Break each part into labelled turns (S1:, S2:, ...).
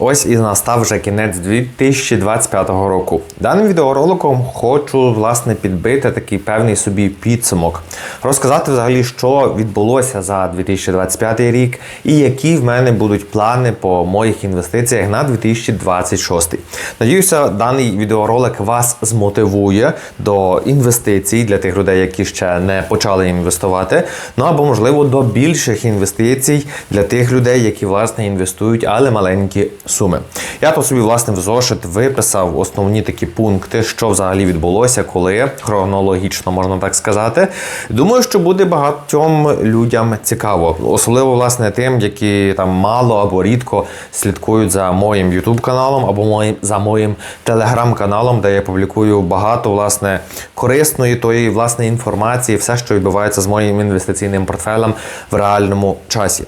S1: Ось і настав вже кінець 2025 року. Даним відеороликом хочу власне підбити такий певний собі підсумок, розказати взагалі, що відбулося за 2025 рік і які в мене будуть плани по моїх інвестиціях на 2026. Надіюся, даний відеоролик вас змотивує до інвестицій для тих людей, які ще не почали інвестувати. Ну або можливо до більших інвестицій для тих людей, які власне інвестують, але маленькі суми. Я тут собі власне в зошит виписав основні такі пункти, що взагалі відбулося, коли хронологічно можна так сказати. Думаю, що буде багатьом людям цікаво, особливо власне тим, які там мало або рідко слідкують за моїм YouTube каналом або моїм за моїм телеграм-каналом, де я публікую багато власне корисної тої власне інформації, все, що відбувається з моїм інвестиційним портфелем в реальному часі.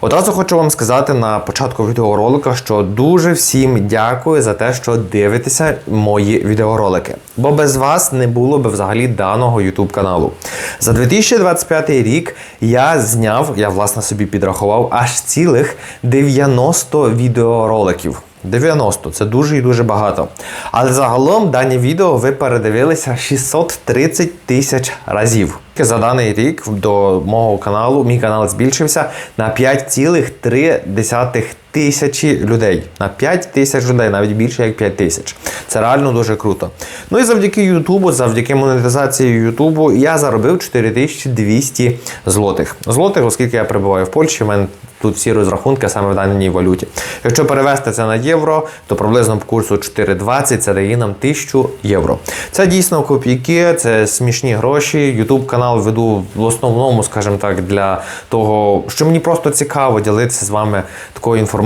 S1: Одразу хочу вам сказати на початку відеоролика, що дуже всім дякую за те, що дивитеся мої відеоролики. Бо без вас не було б взагалі даного YouTube каналу. За 2025 рік я зняв, я власне собі підрахував аж цілих 90 відеороликів. 90 це дуже і дуже багато. Але загалом дані відео ви передивилися 630 тисяч разів. За даний рік до мого каналу мій канал збільшився на 5,3 тисячі людей. На 5 тисяч людей, навіть більше як 5 тисяч. Це реально дуже круто. Ну і завдяки Ютубу, завдяки монетизації Ютубу, я заробив 4200 злотих. Злотих, оскільки я перебуваю в Польщі, в мене тут всі розрахунки саме в даній валюті. Якщо перевести це на євро, то приблизно по курсу 4,20 це дає нам 1000 євро. Це дійсно копійки, це смішні гроші. Ютуб канал веду в основному, скажімо так, для того, що мені просто цікаво ділитися з вами такою інформацією,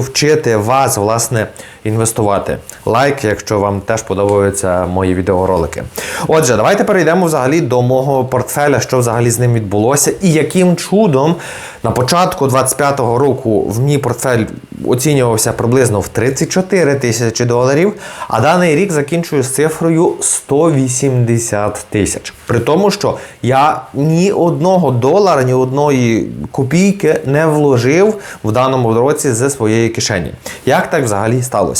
S1: вчити вас, власне, інвестувати. Лайк, якщо вам теж подобаються мої відеоролики. Отже, давайте перейдемо взагалі до мого портфеля, що взагалі з ним відбулося, і яким чудом на початку 25-го року в мій портфель оцінювався приблизно в 34 тисячі доларів, а даний рік закінчую з цифрою 180 тисяч. При тому, що я ні одного долара, ні одної копійки не вложив в даному році зі своєї кишені. Як так взагалі сталося?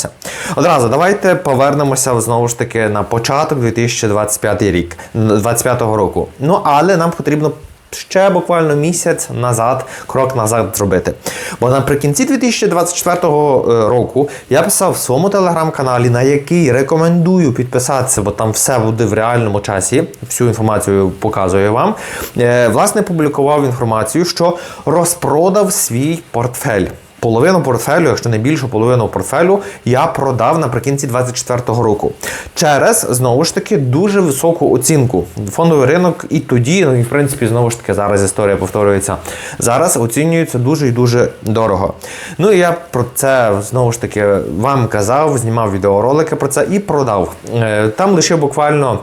S1: Одразу давайте повернемося знову ж таки на початок 2025 рік, 25 року. Ну але нам потрібно ще буквально місяць назад, крок назад зробити. Бо наприкінці 2024 року я писав в своєму телеграм-каналі, на який рекомендую підписатися, бо там все буде в реальному часі. Всю інформацію показую вам. Е, Власне, публікував інформацію, що розпродав свій портфель. Половину портфелю, якщо не більшу половину портфелю, я продав наприкінці 2024 року. Через знову ж таки дуже високу оцінку. Фондовий ринок і тоді, ну і в принципі, знову ж таки, зараз історія повторюється. Зараз оцінюється дуже і дуже дорого. Ну і я про це знову ж таки вам казав, знімав відеоролики про це і продав. Е, Там лише буквально.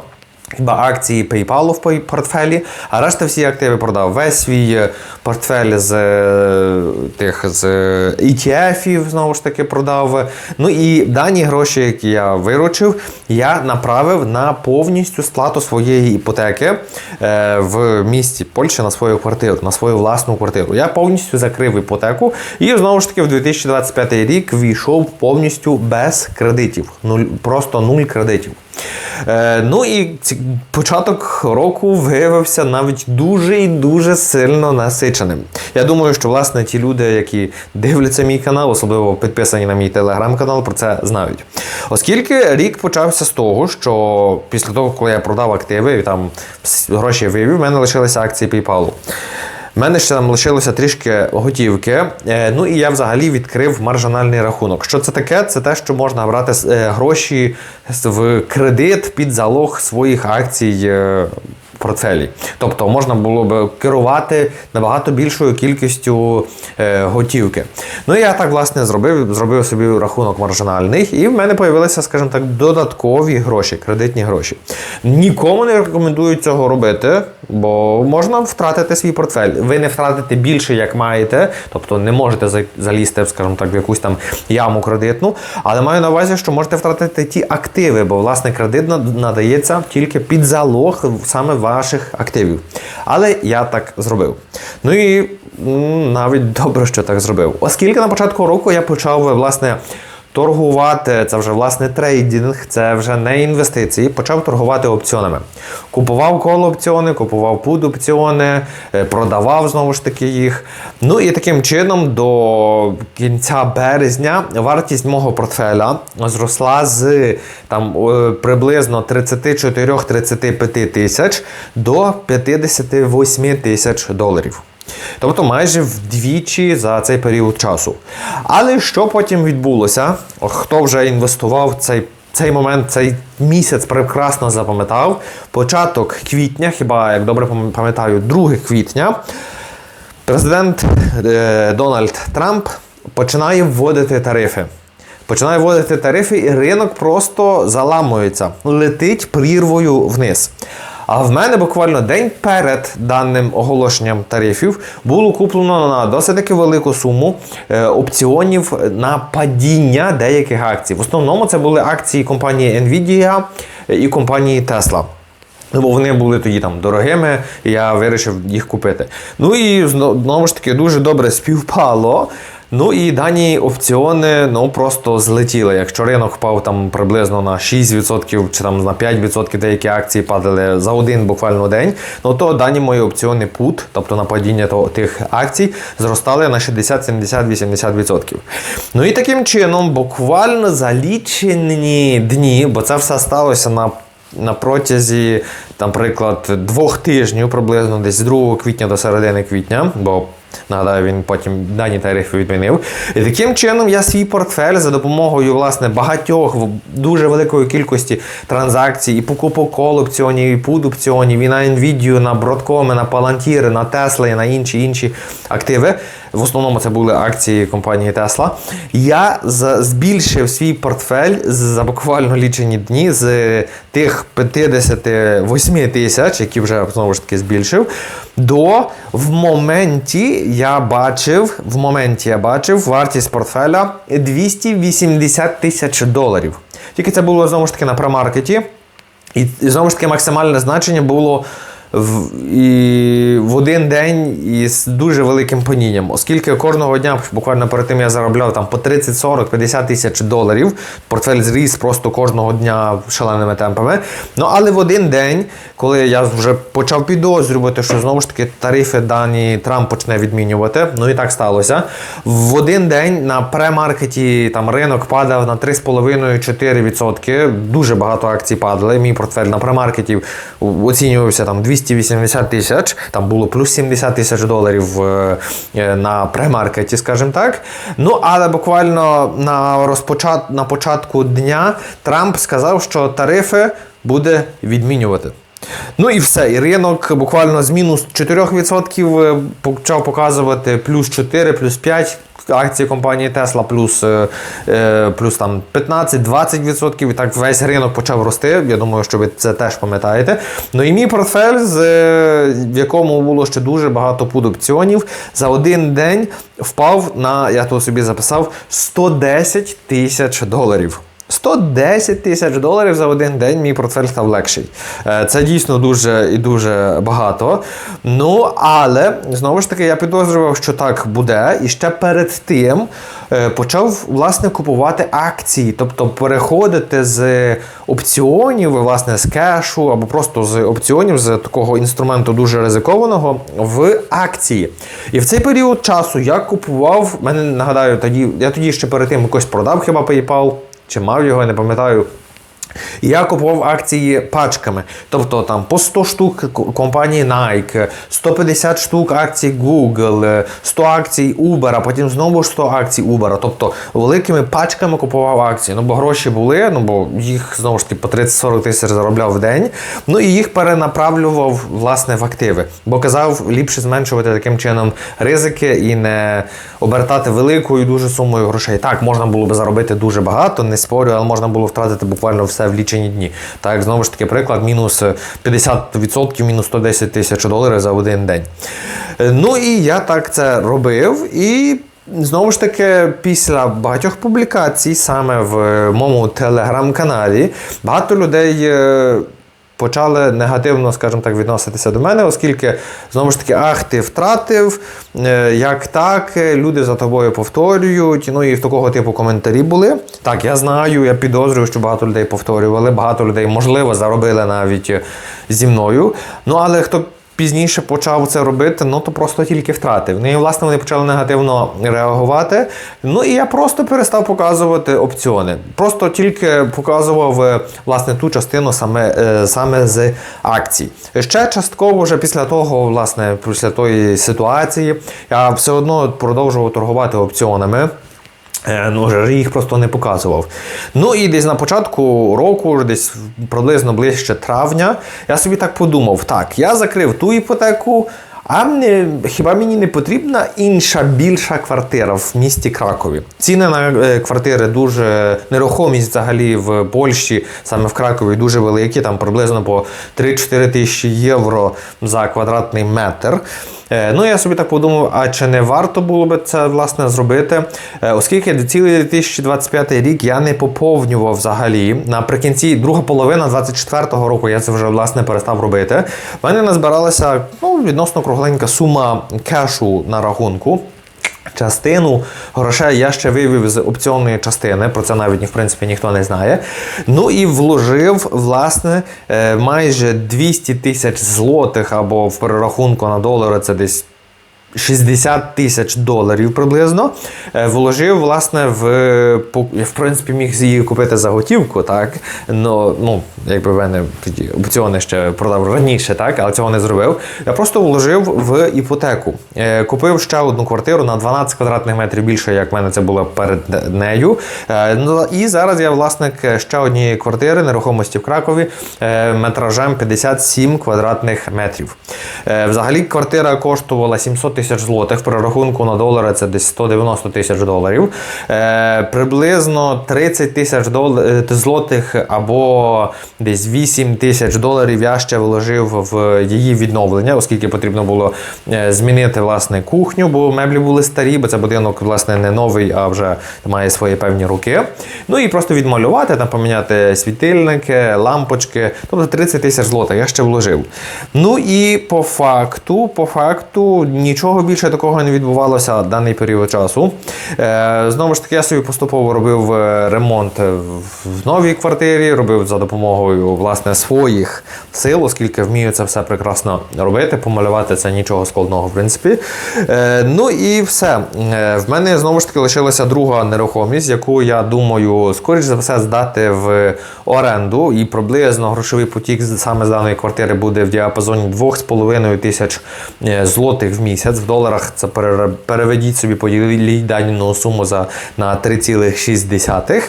S1: Хіба акції PayPal в портфелі, а решта всі активи продав. Весь свій е, портфель з е, тих з е, ETF-ів, знову ж таки, продав. Ну і дані гроші, які я виручив, я направив на повністю сплату своєї іпотеки в місті Польща на свою квартиру, на свою власну квартиру. Я повністю закрив іпотеку і знову ж таки в 2025 рік війшов повністю без кредитів. Нуль, просто нуль кредитів. Е, ну і початок року виявився навіть дуже і дуже сильно насиченим. Я думаю, що власне ті люди, які дивляться мій канал, особливо підписані на мій телеграм-канал, про це знають. Оскільки рік почався з того, що після того, коли я продав активи і там гроші вивів, в мене лишилися акції PayPal. У мене ще там лишилося трішки готівки. Е, Ну і я взагалі відкрив маржинальний рахунок. Що це таке? Це те, що можна брати е, гроші в кредит під залог своїх акцій. е, Портфелі. Тобто можна було б керувати набагато більшою кількістю е, готівки. Ну я так власне зробив, зробив собі рахунок маржинальний, і в мене з'явилися, скажімо так, додаткові гроші, кредитні гроші. Нікому не рекомендую цього робити, бо можна втратити свій портфель. Ви не втратите більше, як маєте, тобто не можете залізти, скажімо так, в якусь там яму кредитну, але маю на увазі, що можете втратити ті активи, бо власне кредит надається тільки під залог саме ваших активів. Але я так зробив. Ну і навіть добре, що так зробив. Оскільки на початку року я почав власне. Торгувати це вже власне трейдинг, це вже не інвестиції. Почав торгувати опціонами. Купував коло опціони, купував пуд опціони, е, продавав знову ж таки їх. Ну і таким чином до кінця березня вартість мого портфеля зросла з там приблизно 34-35 тисяч до 58 тисяч доларів. Тобто майже вдвічі за цей період часу. Але що потім відбулося? Хто вже інвестував цей, цей момент, цей місяць прекрасно запам'ятав. Початок квітня, хіба як добре пам'ятаю, 2 квітня, президент е, Дональд Трамп починає вводити тарифи. Починає вводити тарифи, і ринок просто заламується, летить прірвою вниз. А в мене буквально день перед даним оголошенням тарифів було куплено на досить таки велику суму е, опціонів на падіння деяких акцій. В основному це були акції компанії Nvidia і компанії Tesla. Ну, бо вони були тоді там дорогими, і я вирішив їх купити. Ну і зно- знову ж таки дуже добре співпало. Ну і дані опціони ну просто злетіли. Якщо ринок впав там приблизно на 6% чи там на 5% деякі акції падали за один буквально день, ну то дані мої опціони PUT, тобто на падіння тих акцій, зростали на 60, 70, 80%. Ну і таким чином, буквально за лічені дні, бо це все сталося на на протязі, наприклад, двох тижнів, приблизно десь з 2 квітня до середини квітня, бо нагадаю, він потім дані тарифи відмінив. І таким чином я свій портфель за допомогою власне багатьох дуже великої кількості транзакцій і покупок кол опціонів, і пуд опціонів, і на Nvidia, на Broadcom, на Palantir, на Tesla і на інші інші активи. В основному це були акції компанії Tesla. Я збільшив свій портфель за буквально лічені дні з тих 58 тисяч, які вже знову ж таки збільшив, до в моменті я бачив, в моменті я бачив вартість портфеля 280 тисяч доларів. Тільки це було знову ж таки на промаркеті. І, знову ж таки максимальне значення було і в один день із дуже великим падінням, оскільки кожного дня, буквально перед тим я заробляв там по 30, 40, 50 тисяч доларів. Портфель зріс просто кожного дня шаленими темпами. Ну але в один день, коли я вже почав підозрювати, що знову ж таки тарифи дані Трамп почне відмінювати, ну і так сталося. В один день на премаркеті там ринок падав на 3,5-4%. Дуже багато акцій падали. Мій портфель на премаркеті оцінювався там 280 тисяч, там було плюс 70 тисяч доларів е, на премаркеті, скажімо так. Ну, але буквально на, розпочат... на початку дня Трамп сказав, що тарифи буде відмінювати. Ну і все. І ринок буквально з мінус 4% е, почав показувати плюс 4, плюс 5 акції компанії Tesla, плюс, е, е, плюс там 15-20%. І так весь ринок почав рости. Я думаю, що ви це теж пам'ятаєте. Ну і мій портфель, з, в якому було ще дуже багато пудопціонів, за один день впав на, я тут собі записав, 110 тисяч доларів. 110 тисяч доларів за один день мій портфель став легший. Е, Це дійсно дуже і дуже багато. Ну, але знову ж таки, я підозрював, що так буде. І ще перед тим е, почав власне купувати акції, тобто переходити з опціонів, власне, з кешу або просто з опціонів, з такого інструменту дуже ризикованого в акції. І в цей період часу я купував, мене нагадаю, тоді я тоді ще перед тим якось продав хіба PayPal. Чи мав його, я не пам'ятаю. Я купував акції пачками. Тобто там по 100 штук компанії Nike, 150 штук акцій Google, 100 акцій Uber, а потім знову ж 100 акцій Uber. Тобто великими пачками купував акції. Ну бо гроші були, ну бо їх знову ж таки по 30-40 тисяч заробляв в день. Ну і їх перенаправлював власне в активи. Бо казав, ліпше зменшувати таким чином ризики і не обертати великою дуже сумою грошей. Так, можна було би заробити дуже багато, не спорю, але можна було втратити буквально все в лічені дні. Так, знову ж таки, приклад, мінус 50%, мінус 110 тисяч доларів за один день. Е, Ну і я так це робив і. Знову ж таки, після багатьох публікацій, саме в моєму телеграм-каналі, багато людей е, почали негативно, скажімо так, відноситися до мене, оскільки знову ж таки, ах, ти втратив, е, як так, е, люди за тобою повторюють. Ну і в такого типу коментарі були. Так, я знаю, я підозрюю, що багато людей повторювали, багато людей, можливо, заробили навіть е, зі мною. Ну але хто пізніше почав це робити, ну то просто тільки втратив. Ну і власне вони почали негативно реагувати. Ну і я просто перестав показувати опціони. Просто тільки показував е, власне ту частину саме, е, саме з акцій. Ще частково, вже після того, власне, після тої ситуації, я все одно продовжував торгувати опціонами. Е, Ну, їх просто не показував. Ну і десь на початку року, десь приблизно ближче травня, я собі так подумав: так, я закрив ту іпотеку, а мені, хіба мені не потрібна інша більша квартира в місті Кракові? Ціни на е, квартири дуже нерухомість взагалі в Польщі, саме в Кракові, дуже великі, там приблизно по 3-4 тисячі євро за квадратний метр. Е, Ну, я собі так подумав, а чи не варто було би це власне зробити, оскільки оскільки цілий 2025 рік я не поповнював взагалі. Наприкінці, друга половина 24-го року я це вже власне перестав робити. В мене назбиралася ну, відносно кругленька сума кешу на рахунку. Частину грошей я ще вивів з опціонної частини, про це навіть в принципі ніхто не знає. Ну і вложив власне е, майже 200 тисяч злотих або в перерахунку на долари це десь 60 тисяч доларів приблизно. е, Вложив, власне, в в принципі, міг її купити за готівку, так. Ну, ну якби в мене тоді опціони ще продав раніше, так, але цього не зробив. Я просто вложив в іпотеку. Е, Купив ще одну квартиру на 12 квадратних метрів більше, як в мене це було перед нею. Е, Ну і зараз я власник ще однієї квартири нерухомості в Кракові метражем 57 квадратних метрів. Взагалі квартира коштувала 700 тисяч злотих. В перерахунку на долари це десь 190 тисяч доларів. Е, Приблизно 30 тисяч дол- е, злотих або десь 8 тисяч доларів я ще вложив в її відновлення, оскільки потрібно було е, змінити власне кухню, бо меблі були старі, бо це будинок власне не новий, а вже має свої певні роки. Ну і просто відмалювати, там поміняти світильники, лампочки. Тобто 30 тисяч злотих я ще вложив. Ну і по факту, по факту, нічого більше такого не відбувалося даний період часу. Е, знову ж таки, я собі поступово робив е, ремонт в новій квартирі, робив за допомогою власне своїх сил, оскільки вмію це все прекрасно робити. Помалювати це нічого складного, в принципі. Е, ну і все. В мене знову ж таки лишилася друга нерухомість, яку я думаю, скоріш за все, здати в оренду. І приблизно грошовий потік саме з даної квартири буде в діапазоні 2,5 тисяч злотих в місяць. В доларах це переведіть собі поділіть дану суму за на 3,6.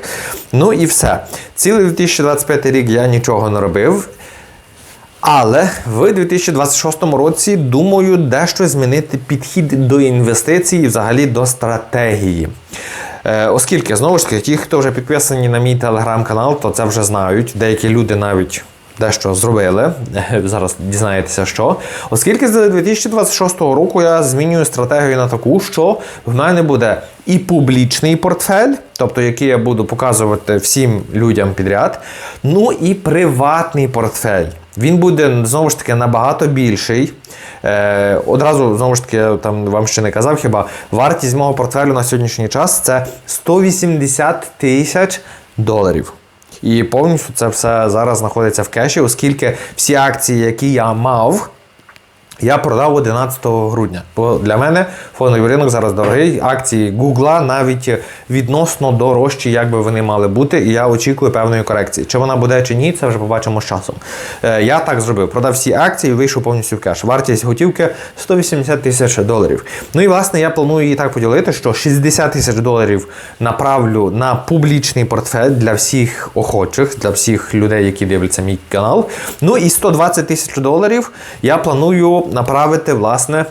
S1: Ну і все. Цілий 2025 рік я нічого не робив. Але в 2026 році думаю дещо змінити підхід до інвестицій і взагалі до стратегії. Е, оскільки, знову ж таки, ті, хто вже підписані на мій телеграм-канал, то це вже знають. Деякі люди навіть дещо зробили. Зараз дізнаєтеся, що. Оскільки з 2026 року я змінюю стратегію на таку, що в мене буде і публічний портфель, тобто який я буду показувати всім людям підряд, ну і приватний портфель. Він буде знову ж таки набагато більший. Е, одразу знову ж таки я там вам ще не казав, хіба вартість мого портфелю на сьогоднішній час це 180 тисяч доларів. І повністю це все зараз знаходиться в кеші, оскільки всі акції, які я мав, я продав 11 грудня. Бо для мене фондовий ринок зараз дорогий. Акції Гугла навіть відносно дорожчі, як би вони мали бути. І я очікую певної корекції. Чи вона буде чи ні, це вже побачимо з часом. Е, я так зробив. Продав всі акції і вийшов повністю в кеш. Вартість готівки 180 тисяч доларів. Ну і власне я планую її так поділити, що 60 тисяч доларів направлю на публічний портфель для всіх охочих, для всіх людей, які дивляться мій канал. Ну і 120 тисяч доларів я планую направити власне.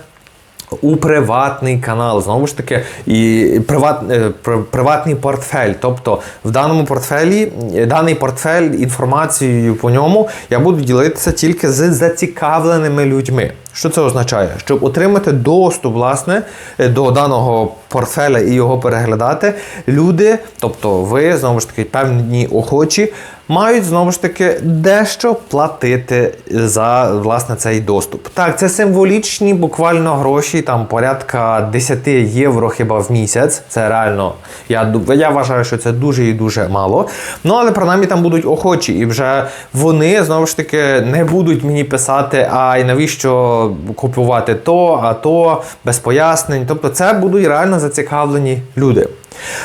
S1: У приватний канал, знову ж таки, і приват, е, приватний портфель. Тобто в даному портфелі, е, даний портфель, інформацією по ньому я буду ділитися тільки з зацікавленими людьми. Що це означає? Щоб отримати доступ власне е, до даного портфеля і його переглядати, люди, тобто ви знову ж таки певні охочі, мають знову ж таки дещо платити за власне цей доступ. Так, це символічні буквально гроші, там порядка 10 євро хіба в місяць. Це реально, я, я вважаю, що це дуже і дуже мало. Ну але принаймні там будуть охочі, і вже вони знову ж таки не будуть мені писати, а й навіщо купувати то, а то без пояснень. Тобто це будуть реально зацікавлені люди.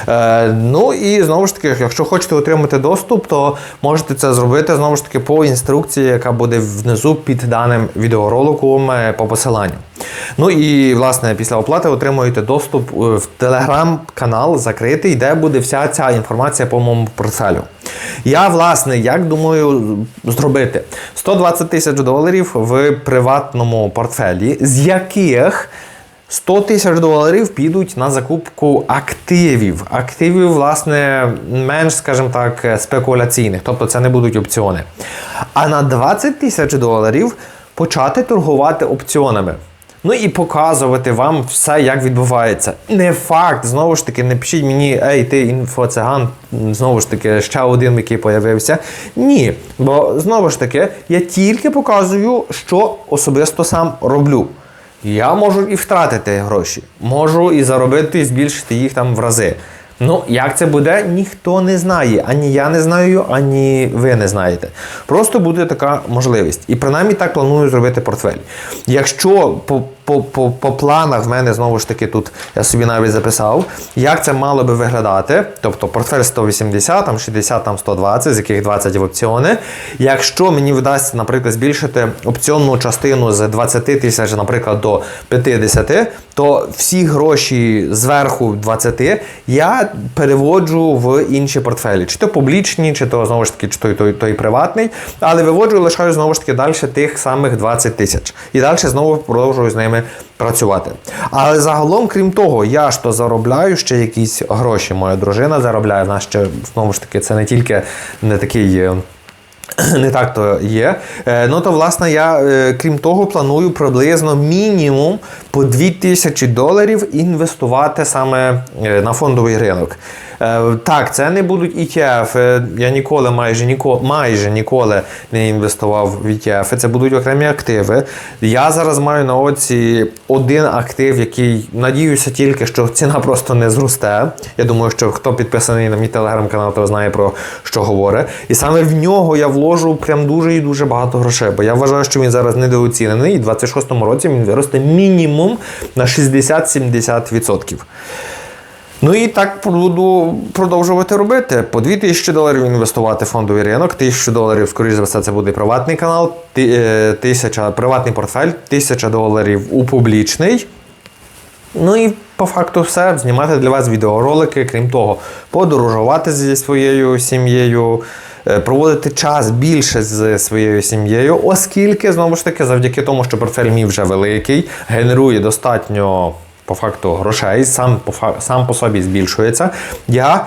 S1: Е, ну і знову ж таки, якщо хочете отримати доступ, то можете це зробити знову ж таки по інструкції, яка буде внизу під даним відеороликом е, по посиланню. Ну і власне після оплати отримуєте доступ е, в телеграм-канал закритий, де буде вся ця інформація по моєму портфелю. Я, власне, як думаю зробити 120 тисяч доларів в приватному портфелі, з яких 100 тисяч доларів підуть на закупку активів. Активів, власне, менш, скажімо так, спекуляційних, тобто це не будуть опціони. А на 20 тисяч доларів почати торгувати опціонами. Ну і показувати вам все, як відбувається. Не факт, знову ж таки, не пишіть мені, ей, ти інфоциган, знову ж таки, ще один, який появився. Ні. Бо знову ж таки, я тільки показую, що особисто сам роблю. Я можу і втратити гроші, можу і заробити, і збільшити їх там в рази. Ну, як це буде, ніхто не знає. Ані я не знаю, ані ви не знаєте. Просто буде така можливість. І принаймні так планую зробити портфель. Якщо по, по, по, по планах в мене знову ж таки тут я собі навіть записав, як це мало би виглядати. Тобто портфель 180, там 60, там 120, з яких 20 в опціони. Якщо мені вдасться, наприклад, збільшити опціонну частину з 20 тисяч, наприклад, до 50, то всі гроші зверху 20 я переводжу в інші портфелі, чи то публічні, чи то знову ж таки, чи той, той, той приватний, але виводжу і лишаю знову ж таки далі тих самих 20 тисяч. І далі знову продовжую з ними працювати. Але загалом, крім того, я ж то заробляю ще якісь гроші. Моя дружина заробляє. В нас ще знову ж таки це не тільки не такий. е, не так то є. Е, Ну то власне я, е, крім того, планую приблизно мінімум по 2000 доларів інвестувати саме на фондовий ринок. Е, Так, це не будуть ETF. Е, Я ніколи майже ніколи, майже ніколи не інвестував в ETF. Це будуть окремі активи. Я зараз маю на оці один актив, який надіюся тільки, що ціна просто не зросте. Я думаю, що хто підписаний на мій телеграм-канал, то знає про що говорить. І саме в нього я вложу прям дуже і дуже багато грошей. Бо я вважаю, що він зараз недооцінений, і в 26-му році він виросте мінімум на 60-70%. Ну і так буду продовжувати робити. По 2000 доларів інвестувати в фондовий ринок, 1000 доларів, скоріш за все, це буде приватний канал, ти- е, 1000 приватний портфель, 1000 доларів у публічний. Ну і по факту все. Знімати для вас відеоролики, крім того, подорожувати зі своєю сім'єю, е, проводити час більше з своєю сім'єю, оскільки, знову ж таки, завдяки тому, що портфель мій вже великий, генерує достатньо. По факту грошей сам по сам по собі збільшується. Я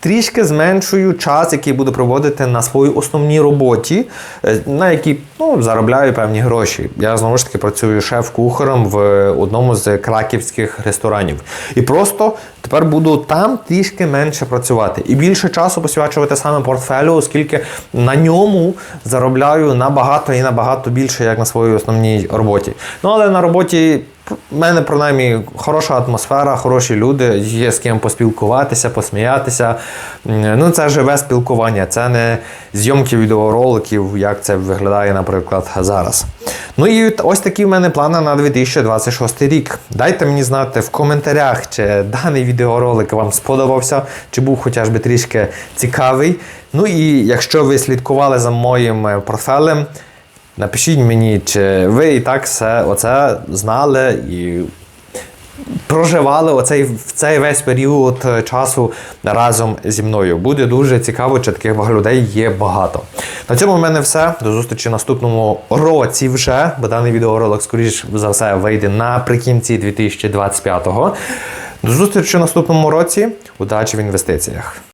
S1: трішки зменшую час, який буду проводити на своїй основній роботі, е, на якій ну, заробляю певні гроші. Я знову ж таки працюю шеф-кухарем в одному з краківських ресторанів. І просто тепер буду там трішки менше працювати і більше часу посвячувати саме портфелю, оскільки на ньому заробляю набагато і набагато більше, як на своїй основній роботі. Ну але на роботі. В мене принаймні хороша атмосфера, хороші люди, є з ким поспілкуватися, посміятися. Ну, це живе спілкування, це не зйомки відеороликів, як це виглядає, наприклад, зараз. Ну і ось такі в мене плани на 2026 рік. Дайте мені знати в коментарях, чи даний відеоролик вам сподобався, чи був хоча б трішки цікавий. Ну і якщо ви слідкували за моїм е, портфелем, Напишіть мені, чи ви і так все оце знали і проживали оцей, в цей весь період е, часу разом зі мною. Буде дуже цікаво, чи таких людей є багато. На цьому в мене все. До зустрічі в наступному році вже, бо даний відеоролик, скоріш за все, вийде наприкінці 2025-го. До зустрічі в наступному році. Удачі в інвестиціях!